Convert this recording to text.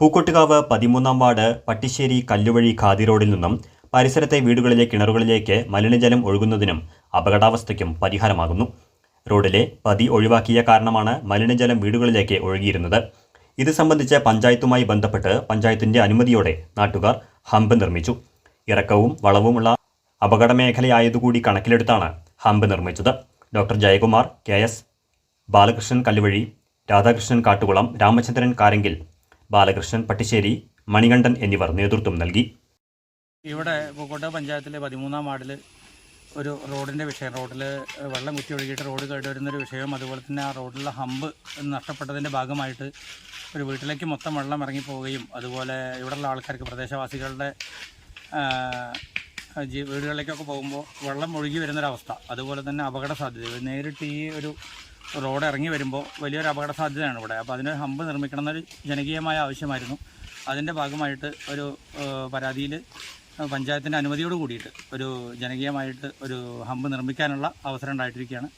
പൂക്കോട്ടുകാവ് പതിമൂന്നാം വാർഡ് പട്ടിശ്ശേരി കല്ലുവഴി ഖാദി റോഡിൽ നിന്നും പരിസരത്തെ വീടുകളിലെ കിണറുകളിലേക്ക് മലിനജലം ഒഴുകുന്നതിനും അപകടാവസ്ഥയ്ക്കും പരിഹാരമാകുന്നു. റോഡിലെ പതി ഒഴിവാക്കിയ കാരണമാണ് മലിനജലം വീടുകളിലേക്ക് ഒഴുകിയിരുന്നത്. ഇത് സംബന്ധിച്ച് പഞ്ചായത്തുമായി ബന്ധപ്പെട്ട് പഞ്ചായത്തിന്റെ അനുമതിയോടെ നാട്ടുകാർ ഹമ്പ് നിർമ്മിച്ചു. ഇറക്കവും വളവുമുള്ള അപകടമേഖലയായതുകൂടി കണക്കിലെടുത്താണ് ഹമ്പ് നിർമ്മിച്ചത്. Doctor Jayakumar K S Balakrishnan Kalluvazhi Radhakrishnan Kattukulam Ramachandran Karankil Balakrishnan Pattissery Manikandan എന്നിവർ നേതൃത്വം നൽകി. ഇവിടെ പൂക്കോട്ട പഞ്ചായത്തിലെ പതിമൂന്നാം വാർഡിൽ ഒരു റോഡിന്റെ വിഷയം റോഡിൽ വെള്ളം കുത്തി ഒഴുകിയിട്ട് റോഡ് കേടുവരുന്നൊരു വിഷയം അതുപോലെ തന്നെ ആ റോഡിലെ ഹമ്പ് നഷ്ടപ്പെട്ടതിന്റെ ഭാഗമായിട്ട് ഒരു വീട്ടിലേക്ക് മൊത്തം വെള്ളം ഇറങ്ങിപ്പോവുകയും അതുപോലെ ഇവിടെയുള്ള ആൾക്കാർക്ക് പ്രദേശവാസികളുടെ ജീ വീടുകളിലേക്കൊക്കെ പോകുമ്പോൾ വെള്ളം ഒഴുകി വരുന്നൊരവസ്ഥ അതുപോലെ തന്നെ അപകട സാധ്യത. നേരിട്ട് ഈ ഒരു റോഡ് ഇറങ്ങി വരുമ്പോൾ വലിയൊരു അപകട സാധ്യതയാണ് ഇവിടെ. അപ്പോൾ അതിനൊരു ഹമ്പ് നിർമ്മിക്കണം എന്നൊരു ജനകീയമായ ആവശ്യമായിരുന്നു. അതിന്റെ ഭാഗമായിട്ട് ഒരു പരാതിയിൽ പഞ്ചായത്തിന്റെ അനുമതിയോട് കൂടിയിട്ട് ഒരു ജനകീയമായിട്ട് ഒരു ഹമ്പ് നിർമ്മിക്കാനുള്ള അവസരം ഉണ്ടായിട്ടിരിക്കുകയാണ്.